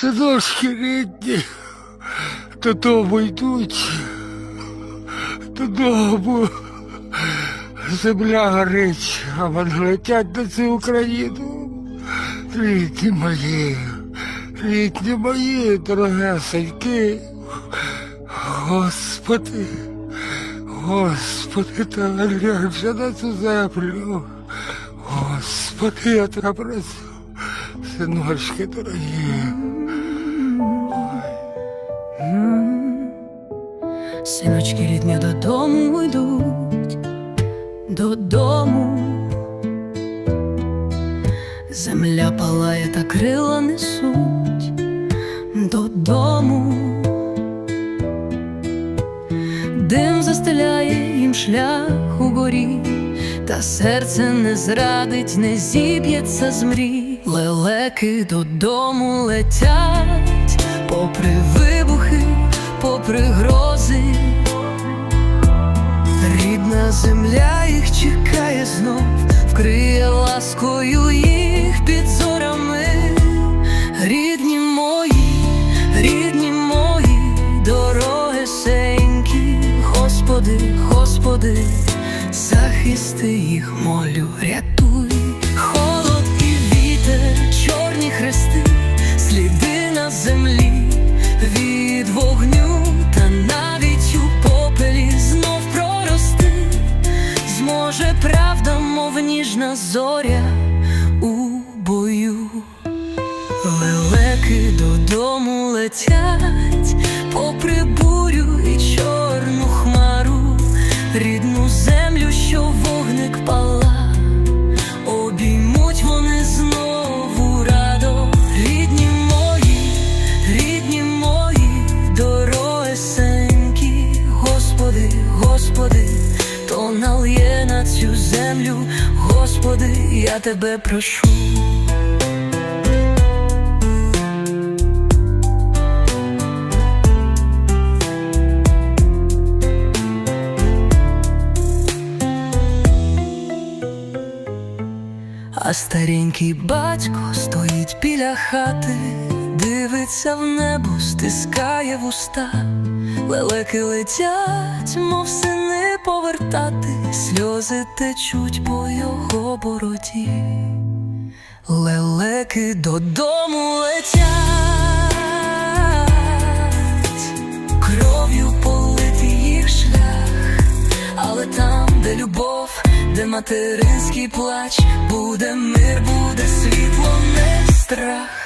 Синочки рідні, додому йдуть, додому. Земля горить, а вони летять на цю Україну. Рідні мої, рідні мої, дорогесенькі. Господи, Господи, та глянь же на цю землю. Господи, я тебе прошу, синочки дорогі. Синочки рідні додому йдуть, додому. Земля палає та крила несуть додому. Дим застеляє їм шлях у горі, та серце не зрадить, не зіб'ється з мрій. Лелеки додому летять, попри вибухи, попри грози. Земля їх чекає знов, вкриє ласкою їх під зорями. Рідні мої, рідні мої, дороги сенькі, Господи, Господи, захисти їх, молю, рятуй, холод і чорні хрести, сліди на землі від вогню, правда, мов ніжна зоря у бою. Лелеки додому летять, попри бурю і чорну хмару, рідну землю, що вогник пала, обіймуть вони знову радо, рідні мої, рідні мої, дорогесенькі, Господи, Господи, то налє землю, Господи, я тебе прошу. А старенький батько стоїть біля хати, дивиться в небо, стискає вуста, лелеки летять, мов сини повертати, сльози течуть по його бороді, лелеки додому летять, кров'ю политий їх шлях, але там, де любов, де материнський плач, буде мир, буде світло, не страх.